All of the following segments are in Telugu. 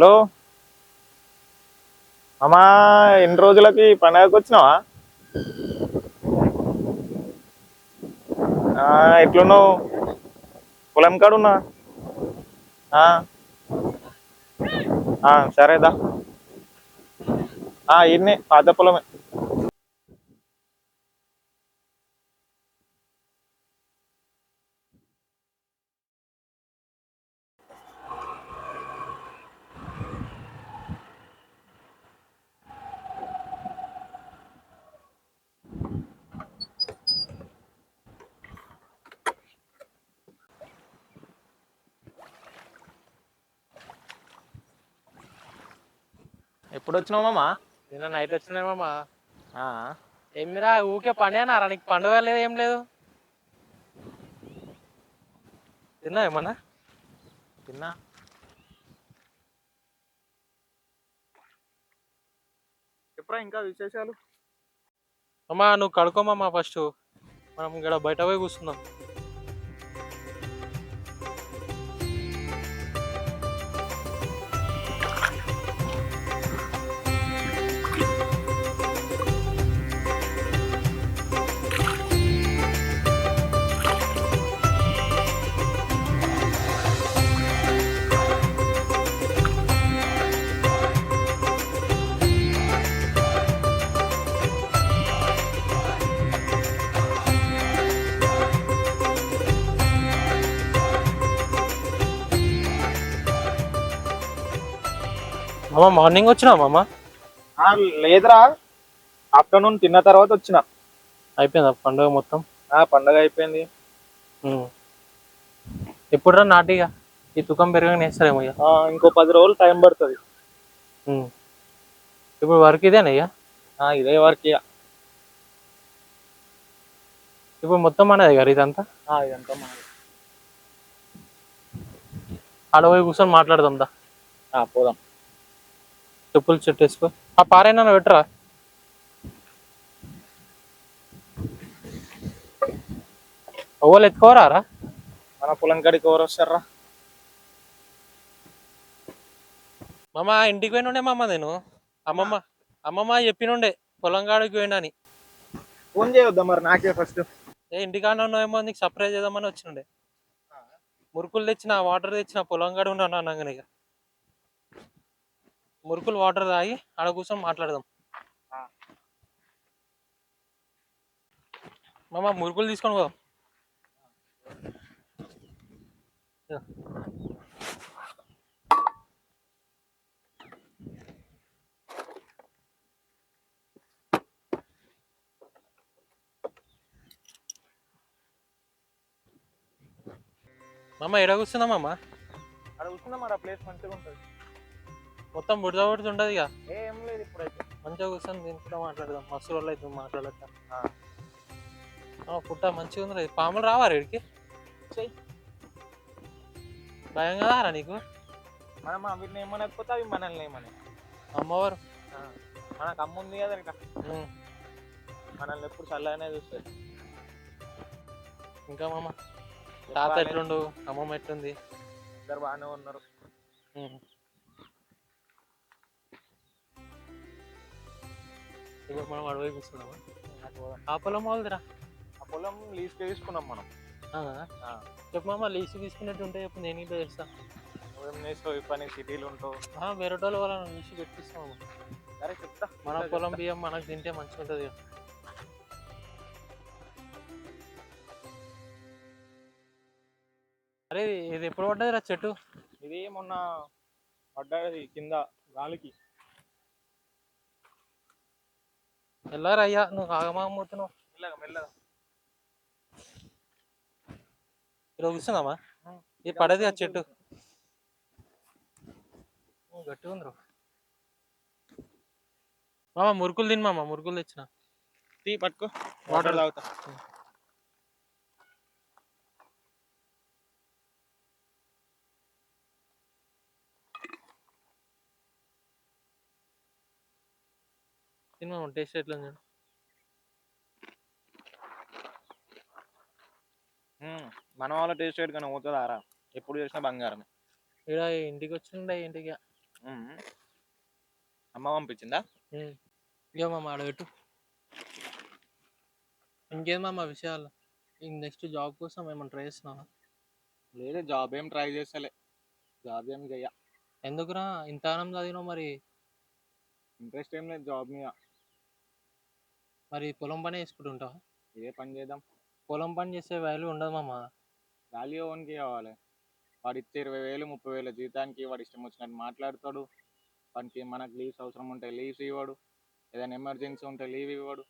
హలో. అమ్మా ఎన్ని రోజులకి పండగకి వచ్చినావా? ఆ, ఎట్లున్నావు? పొలం కాడున్నా ఆ. ఆ, సరేదా. ఇన్నే పాత పొలమే. ఎప్పుడు వచ్చినావు మామా? నిన్న నైట్ వచ్చినామమ్మా ఆ, ఏమిరా ఊకే పండేనారా నీకు పండుగ లేదు ఏం లేదు? తిన్నా ఏమన్నా? తిన్నా. ఎప్పుడా ఇంకా విశేషాలు? అమ్మా నువ్వు కడుకోమమ్మా ఫస్ట్ మనం ఇక్కడ బయట పోయి కూర్చుందాం. అమ్మ మార్నింగ్ వచ్చినావా అమ్మ ఆ, లేదురా. ఆఫ్టర్నూన్ తిన్న తర్వాత వచ్చిన. అయిపోయిందా పండుగ మొత్తం? ఆ, పండగ అయిపోయింది. ఎప్పుడురా నాటిగా? ఈ తుకం పెరగని వేస్తారేమో ఇక ఆ, ఇంకో పది రోజులు టైం పడుతుంది. ఉమ్. ఇప్పుడు వర్క్ ఇదేనా ఇక ఆ, ఇదే వరకు ఇక. ఇప్పుడు మొత్తం మనది గారు ఇదంతా? ఆ, ఇదంతా మాది. ఆడ పోయి కూర్చొని మాట్లాడదాం దా. ఆ, పోదాం. చెప్పులు చెట్టు వేసుకో ఆ పారైనా పెట్టరా? ఓళ్ళు ఎత్తుకోరారా? మన పొలం కాడికి ఎవరు వస్తారా? మామ ఇంటికి పోయినుండే మామ నేను. అమ్మమ్మ అమ్మమ్మ చెప్పినుండే పొలం కాడికి పోయినని ఫోన్ చేయొద్దా మరి నాకే ఫస్ట్? ఏ ఇంటికాడ ఉన్నావేమో నీకు సర్ప్రైజ్ చేద్దామని వచ్చినుండే. మురుకులు తెచ్చిన వాటర్ తెచ్చిన పొలం కాడ ఉన్నాను అనగానే మురుకులు వాటర్ తాగి ఆడ కూర్చొని మాట్లాడదాం. మామ మురుకులు తీసుకొని పోదాం. మామ ఎడ కూర్చుందా మామ అక్కడ మరి ఆ ప్లేస్ మంచిగా ఉంటుంది మొత్తం బుడద బుడద ఉండదు ఇక. ఏం లేదు ఇప్పుడైతే. మంచిగా కూర్చొని దీని కూడా మాట్లాడదాం. మస్తు రోజులు మాట్లాడక. ఆ. ఆ, పుట్ట మంచిగా ఉంది పాములు రావారు ఇక్కడికి. భయం కదా రా నీకు? మనం వీటిని ఏమనకపోతే అవి మనల్ని ఏమని అమ్మవారు. మనకు అమ్మ ఉంది కదా ఇక. మనల్ని ఎప్పుడు చల్లగానే చూస్తుంది ఇంకా మామ? తాత ఎట్లుండు? అమ్మమ్మ ఎట్లుంది? ఇద్దరు బాగానే ఉన్నారు. ఇప్పుడు మనం అడవి కూర్చున్నామా. ఆ పొలం వాళ్ళదిరా. ఆ పొలం లీజ్కి తీసుకున్నాం మనం. చెప్పు మామ లీసు తీసుకున్నట్టు ఉంటే చెప్పు నేను ఇంట్లో చేస్తా నువ్వేం చేస్తావు? ఈ పని సిటీలు ఉంటావు ఆ, వేరే వాళ్ళు వాళ్ళని తీసి పెట్టిస్తాము సరే చెప్తా. మన పొలం బియ్యం మనకు తింటే మంచిగా ఉంటుంది అరే ఇది ఎప్పుడు పడ్డది రా చెట్టు? ఇది మొన్న పడ్డది కింద గాలికి. అయ్యా నువ్వు ఆగమాగమవుతున్నావు మెల్లగా మెల్లగా. ఇక్కడ కూర్చుందామా ఇది పడది ఆ చెట్టు. ఓ, గట్టిగా ఉంది మామ మురుకులు తిని మామ మురుకులు తెచ్చిన. టీ పట్టుకో. వాటర్ వాటర్ తాగుతా. తిని మామ టేస్ట్ ఎట్లా చూడు. మన వాళ్ళ టేస్ట్ కానీ పోతుందా రా ఎప్పుడు చేసినా బంగారం ఈడ ఇంటికి వచ్చిండే ఇంటికి. అమ్మ పంపించిందా? ఇక మామ ఆడబెట్టు ఇంకేం మామ విషయాలు? నెక్స్ట్ జాబ్ కోసం ఏమైనా ట్రై చేస్తున్నావా? లేదు జాబ్ ఏం ట్రై చేస్తలే. జాబ్ ఏం చెయ్య. ఎందుకురా? ఇంతగానం చదివినావు మరి. ఇంట్రెస్ట్ ఏం లేదు జాబ్ మీద. మరి పొలం పని చేసుకుంటుంటావా? ఇదే పని చేద్దాం? పొలం పని చేసే వాల్యూ ఉండదు మామ. వాల్యూ ఓన్కి కావాలి. వాడు ఇచ్చే ఇరవై వేలు ముప్పై వేల జీతానికి వాడు ఇష్టం వచ్చినట్టు మాట్లాడతాడు. వానికి మనకు లీవ్స్ అవసరం ఉంటే లీవ్స్ ఇవ్వడు. ఏదైనా ఎమర్జెన్సీ ఉంటే లీవ్ ఇవ్వడు.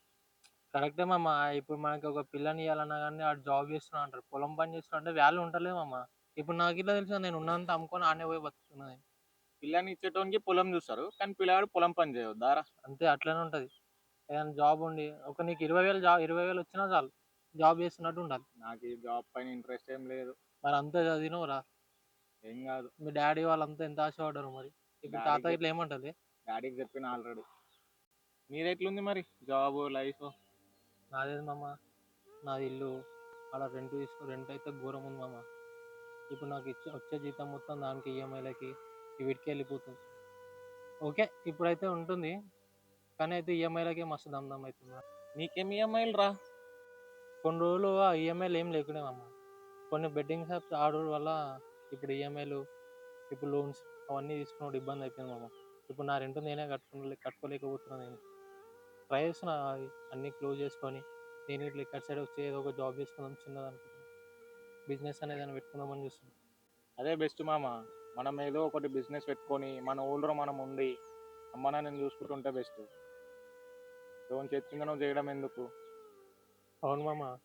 కరెక్టే మామ. ఇప్పుడు మనకి ఒక పిల్లని ఇవ్వాలన్నా కానీ ఆడు జాబ్ చేస్తున్నా అంటారు పొలం పని చేస్తున్నా అంటే వాల్యూ ఉంటలేదు మామ. ఇప్పుడు నాకు ఇట్లా తెలుసు నేను ఉన్నంత అమ్ముకొని ఆనే పోయి బతుకుతున్నది పిల్లని ఇచ్చేటోనికి పొలం చూస్తారు. కానీ పిల్లాడు పొలం పని చేయొద్దారా అంతే అట్లనే ఉంటుంది. ఏదైనా జాబ్ ఉండి ఒక నీకు ఇరవై వేలు జాబ్ ఇరవై వేలు వచ్చినా చాలు జాబ్ చేస్తున్నట్టు ఉండాలి. నాకు ఈ జాబ్ పైన ఇంట్రెస్ట్ ఏం లేదు. మరి అంతే చదివినవు రా ఏం కాదు. మీ డాడీ వాళ్ళంతా ఎంత ఆశపడ్డారు మరి? ఇప్పుడు తాత ఇట్లా ఏమంటుంది డాడీకి చెప్పిన ఆల్రెడీ. మీది ఎట్లుంది మరి జాబ్ లైఫ్? నాదేది మామ? నాది ఇల్లు అలా రెంట్ తీసుకో రెంట్ అయితే ఘోరం ఉంది మామ. ఇప్పుడు నాకు ఇచ్చే వచ్చే జీతం మొత్తం దానికి ఈఎంఐలకి వీటికి వెళ్ళిపోతుంది. ఓకే ఇప్పుడైతే ఉంటుంది. కానీ అయితే ఈఎంఐలకే మస్తు దమ్దమ్ అవుతుంది నీకేం ఈఎంఐలు రా? కొన్ని రోజులు ఆ ఈఎంఐలు ఏం లేకునేవమ్మా కొన్ని బెట్టింగ్ షాప్స్ ఆడడం వల్ల ఇప్పుడు ఈఎంఐలు ఇప్పుడు లోన్స్ అవన్నీ తీసుకున్నప్పుడు ఇబ్బంది అయిపోయింది మామ. ఇప్పుడు నా రెంట్ నేనే కట్టుకునే కట్టుకోలేకపోతున్నాను నేను. ట్రై చేస్తున్నా అన్నీ క్లోజ్ చేసుకొని నేను ఇట్లా ఇక్కడ సైడ్ వచ్చి ఏదో ఒక జాబ్ చేసుకుందాం చిన్నది అనుకుంటున్నాను బిజినెస్ అనేది పెట్టుకుందామని చూస్తున్నాను అదే బెస్ట్ మామ. మనం ఏదో ఒకటి బిజినెస్ పెట్టుకొని మన ఊళ్ళో మనం ఉండి అమ్మ నాన్నని చూసుకుంటుంటే బెస్ట్ చేతి నువ్వు చేయడం ఎందుకు? అవును మామ.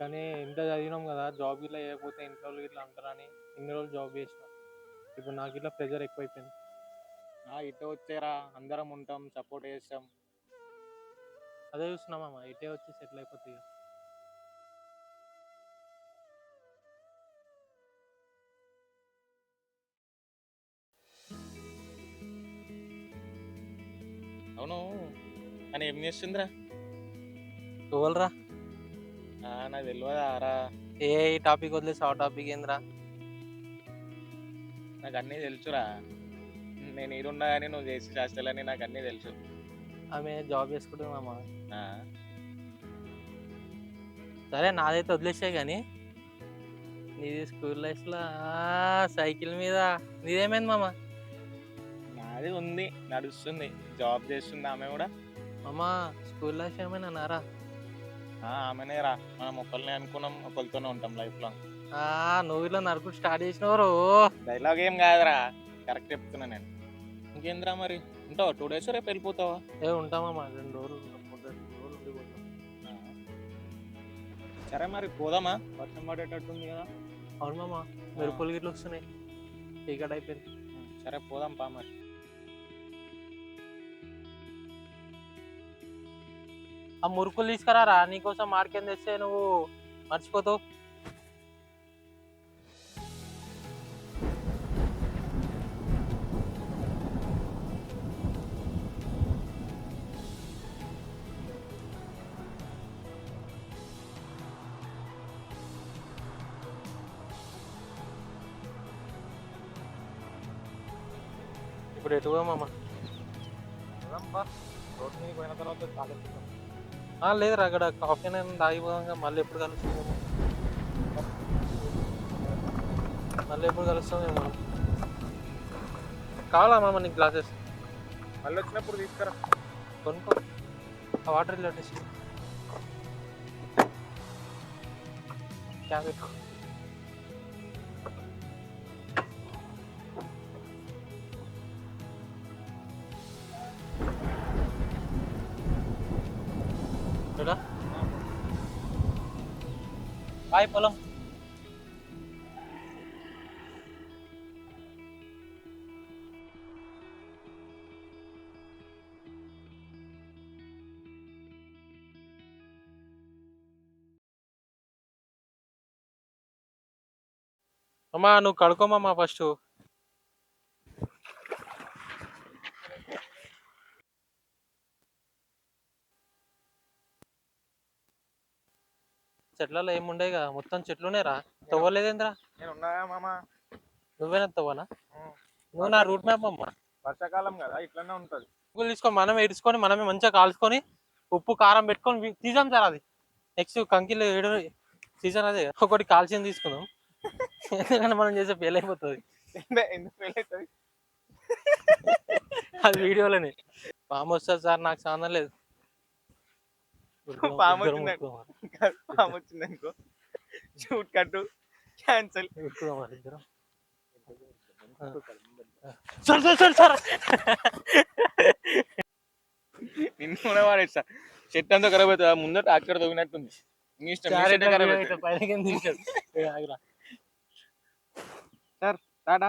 కానీ ఇంత చదివినాం కదా జాబ్ ఇట్లా చేయకపోతే ఇంట్లో వాళ్ళు ఇట్లా అంటారని ఇన్ని రోజులు జాబ్ చేసిన. ఇప్పుడు నాకు ఇట్లా ప్రెజర్ ఎక్కువైపోయింది. ఆ, ఇటు వచ్చేరా. అందరం ఉంటాం సపోర్ట్ చేస్తాం. అదే చూస్తున్నా మామ. ఇటే వచ్చి సెటిల్ అయిపోతుంది. అవును. అని ఏం చేస్తుందిరా? ఆ, నాకు తెలియదా రా. ఏ టాపిక్ వదిలేసి ఆ టాపిక్ ఏందిరా? నాకు అన్నీ తెలుసురా. నేను ఈడున్నా కానీ నువ్వు చేసి చేస్తాలని నాకు అన్నీ తెలుసు. ఆమె జాబ్ ఆ, సరే నాదైతే వదిలేసే కానీ నీది స్కూల్ లైఫ్లో సైకిల్ మీద. నీదేమైంది మామ? నాది ఉంది నడుస్తుంది. జాబ్ చేస్తుంది ఆమె కూడా. మామ స్కూల్ లైఫ్ ఏమైనా నారా ఆమెనే రా మనం ఒకరిని అనుకున్నాం ఒకరితోనే ఉంటాం లైఫ్ లాంగ్ ఆ, నువ్వు ఇలా నడుపుడు స్టార్ట్ చేసినవారు? డైలాగ్ ఏం కాదురా. కరెక్ట్ చెప్తున్నా నేను. ఇంకేంద్రా మరి? ఉంటావా? టూ డేస్ రేపు వెళ్ళిపోతావా? ఏ ఉంటామమ్మా రెండు రోజులు. సరే మరి పోదామా? వర్షం పడేటట్టుంది కదా. అవును మామ మెరుపులు గిట్లు వస్తున్నాయి. చీకటి అయిపోయింది. సరే పోదాం పా మరి. ఆ మురుకులు తీసుకురారా? నీకోసం మార్కెన్ తెస్తే నువ్వు మర్చిపోతావు. ఇప్పుడు ఎటు మామ రోడ్ మీద పోయిన తర్వాత ఆలోచిద్దాం లేదురా అక్కడ కాఫీ నేను తాగిపోదాం మళ్ళీ ఎప్పుడు కలుస్తామేమో మళ్ళీ ఎప్పుడు కలుస్తామేమో కావాలా మామ నీకు గ్లాసెస్ మళ్ళీ వచ్చినప్పుడు తీసుకురా. కొనుక్కో. ఆ వాటర్ ఇలా టెస్ట్ క్యాబ్ పెట్టుకో బాయ్ పొలం అమ్మా నువ్వు కడుకోమమ్మా ఫస్ట్ చెట్లలో ఏముండే కదా మొత్తం చెట్లునే రా తవ్వలేదేంద్రా? నేను ఉన్నాయా మామ? నువ్వేనా తవ్వనా నువ్వు నా రూట్ మ్యాప్ అమ్మా. వర్షాకాలం కదా ఇట్లనే ఉంటది. ఉప్పులు తీసుకొని మనమే ఇరుచుకొని మనమే మంచిగా కాల్చుకొని ఉప్పు కారం పెట్టుకొని తీసాం సార్ అది. నెక్స్ట్ కంకిలు ఏడు సీజన్ అదే ఒకటి కాల్చిన తీసుకుందాం. ఎందుకంటే మనం చేసే ఫెయిల్ అయిపోతుంది? అది వీడియోలోనే. పాము వస్తుంది సార్ నాకు సంబంధం లేదు. పాము. ఉరుకుదాం. పాము వచ్చింది అనుకో shoot cut cancel. Sir sir sir sir. నిన్ను కూడా వాడేస్తా. చెట్టు అంతా ఖరాబ్ అవుతుంది? ముందర ట్రాక్టర్ తవ్వినట్టుంది. నీ ఇష్టం ఆగురా. టాటా?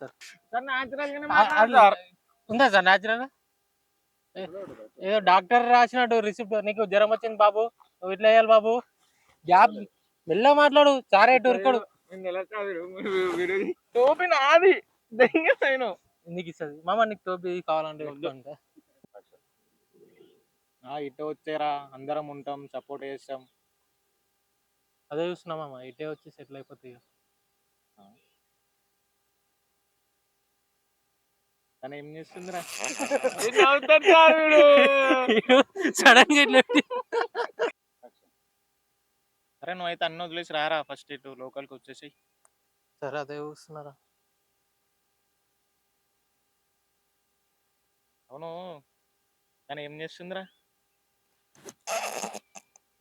సార్. సార్. ఉందా సార్ న్యాచురల్ ఏదో డాక్టర్ రాసినట్టు రిసిప్ట్ నీకు జ్వరం వచ్చింది బాబు నువ్వు ఇట్లా వేయాలి బాబు. గ్యాప్ మెల్ల మాట్లాడు వీడు- వీడు టోపీ నాది నేను. నీకు ఇస్తుంది. మామ నీకు టోపీ కావాలంటే. ఇటు వచ్చారా అందరం ఉంటాం సపోర్ట్ చేస్తాం. అదే చూస్తున్నా మామ ఇటే వచ్చి సెటిల్ అయిపోతాయి తను ఏం చేస్తుందిరా? సడన్గా నువ్వు అయితే అన్న వదిలేసి రారా ఫస్ట్ ఇటు లోకల్కి వచ్చేసి? సరే అదే చూస్తున్నారా? అవును. తను ఏం చేస్తుందిరా?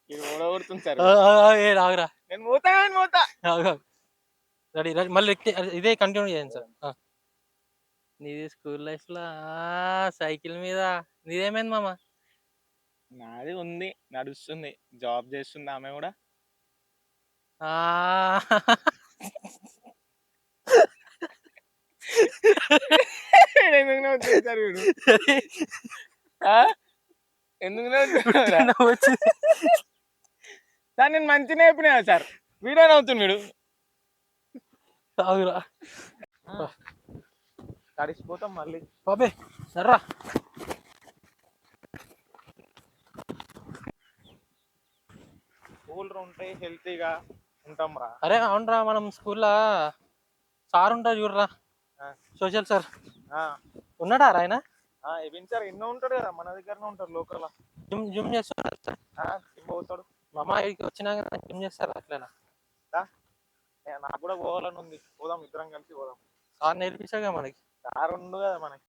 ఇది ఓడగొడుతుంది సార్. ఆ, ఆ, ఆ, ఏ రాగురా నేను రెడీ రెడీ. మళ్ళీ ఇదే కంటిన్యూ చేయండి సార్. నీది స్కూల్ లైఫ్లో సైకిల్ మీద నీదేమైంది మామ? నాది ఉంది. నడుస్తుంది. జాబ్ చేస్తుంది ఆమె కూడా. ఆ, ఎందుకు సార్ నేను మంచిగా చెప్పినా సార్. వీడే నవ్వుతుంది వీడు. ఆగురా తడిసిపోతాం మళ్ళీ. బాబే సర్రా. కూల్ ఉంటాయి హెల్తీగా ఉంటాం రా. అరే అవునరా మనం స్కూల్లో సార్ ఉంటారు చూడరా. Social sir. ఆ, ఉన్నాడా ఆయన? సార్ ఎన్నో ఉంటాడు కదా మన దగ్గరనే ఉంటారు లోకల్ జిమ్ జిమ్ చేస్తున్నారు సార్? పోతాడు. మా అమ్మ ఇక్కడికి వచ్చినాక జిమ్ చేస్తారు అట్లనా? నాకు కూడా పోవాలని ఉంది. పోదాం ఇద్దరం కలిసి పోదాం. సార్ నేర్పించాగా మనకి. కారు ఉండు కదా మనకి.